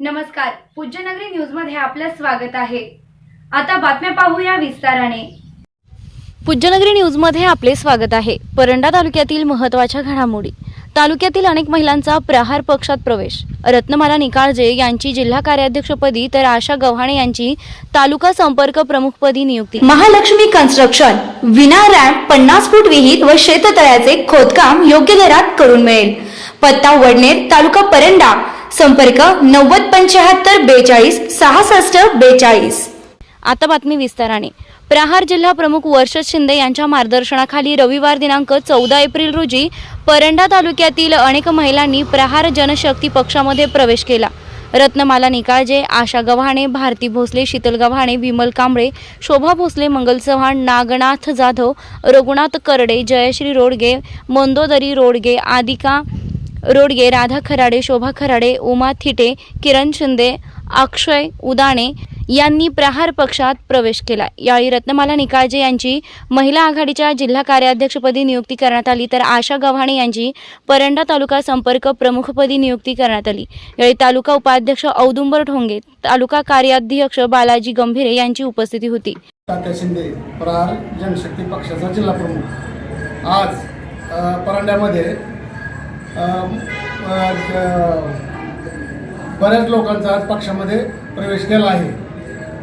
नमस्कार. पूज्यनगरी न्यूजमध्ये आपलं स्वागत आहे. आता बातम्या पाहूया विस्ताराने. पूज्यनगरी न्यूजमध्ये आपले स्वागत आहे. परंडा तालुक्यातील महत्त्वाच्या घडामोडी. तालुक्यातील अनेक महिलांचा प्रहार पक्षात प्रवेश. रत्नमाला निकाळजे यांची जिल्हा कार्याध्यक्षपदी तर आशा गव्हाणे यांची तालुका संपर्क प्रमुखपदी नियुक्ती. महालक्ष्मी कन्स्ट्रक्शन विना रॅम्प पन्नास फूट विहीर व शेततळ्याचे खोदकाम योग्य दरात करून मिळेल. पत्ता वडनेर तालुका परंडा संपर्क नव्वद पंच्याहत्तर बेचाळीस सहासष्ट बेचाळीस. आता बातमी विस्ताराने. प्रहार जिल्हा प्रमुख वर्षद शिंदे यांच्या मार्गदर्शनाखाली रविवार दिनांक चौदा एप्रिल रोजी परंडा तालुक्यातील अनेक महिलांनी प्रहार जनशक्ती पक्षामध्ये प्रवेश केला. रत्नमाला निकाळजे आशा गव्हाणे भारती भोसले शीतल गव्हाणे विमल कांबळे शोभा भोसले मंगल चव्हाण नागनाथ जाधव रघुनाथ करडे जयश्री रोडगे मंदोदरी रोडगे आदिका रोडगे राधा खराडे शोभा खराडे उमा थिटे किरण शिंदे अक्षय उदाणे यांनी प्रहार पक्षात प्रवेश केला. यावेळी रत्नमाला निकाळजे यांची महिला आघाडीच्या जिल्हा कार्याध्यक्षपदी नियुक्ती करण्यात आली तर आशा गव्हाणे यांची परंडा तालुका संपर्क प्रमुखपदी नियुक्ती करण्यात आली. यावेळी तालुका उपाध्यक्ष औदुंबर ढोंगे तालुका कार्याध्यक्ष बालाजी गंभीरे यांची उपस्थिती होती. शिंदे प्रहार जनशक्ती पक्षाचा जिल्हा प्रमुख. आज परंड्यामध्ये बऱ्याच लोकांचा आज पक्षामध्ये प्रवेश केला आहे.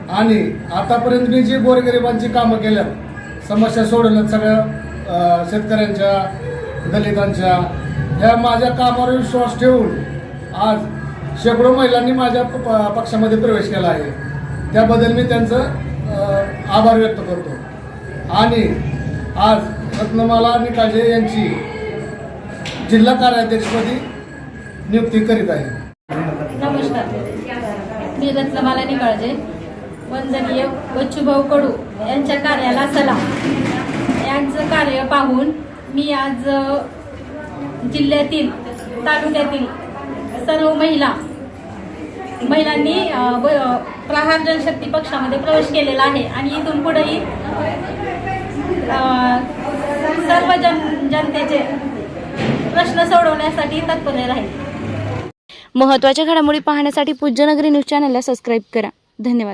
आणि आतापर्यंत मी जी गोरगरिबांची कामं केल्या समस्या सोडवल्यात सगळ्या शेतकऱ्यांच्या दलितांच्या ह्या माझ्या कामावर विश्वास ठेवून आज शेकडो महिलांनी माझ्या प- पक्षामध्ये प्रवेश केला आहे. त्याबद्दल मी त्यांचं आभार व्यक्त करतो. आणि आज रत्नमाला निकाळजे यांची जिल्हा कार्याध्यक्षपदी नियुक्ती करीत आहे. नमस्कार. मी रत्नमाला निकाळजे वंदनीय बच्चूभाऊ कडू यांच्या कार्याला सलाम. यांचं कार्य पाहून मी आज जिल्ह्यातील तालुक्यातील सर्व महिला महिलांनी प्रहार जनशक्ती पक्षामध्ये प्रवेश केलेला आहे आणि इथून पुढेही सर्व जन जनतेचे प्रश्न सोडवण्यासाठी तत्पर राहील. महत्त्वाच्या घडामोडी पाहण्यासाठी पूज्यनगरी न्यूज चॅनलला सबस्क्राईब करा. धन्यवाद.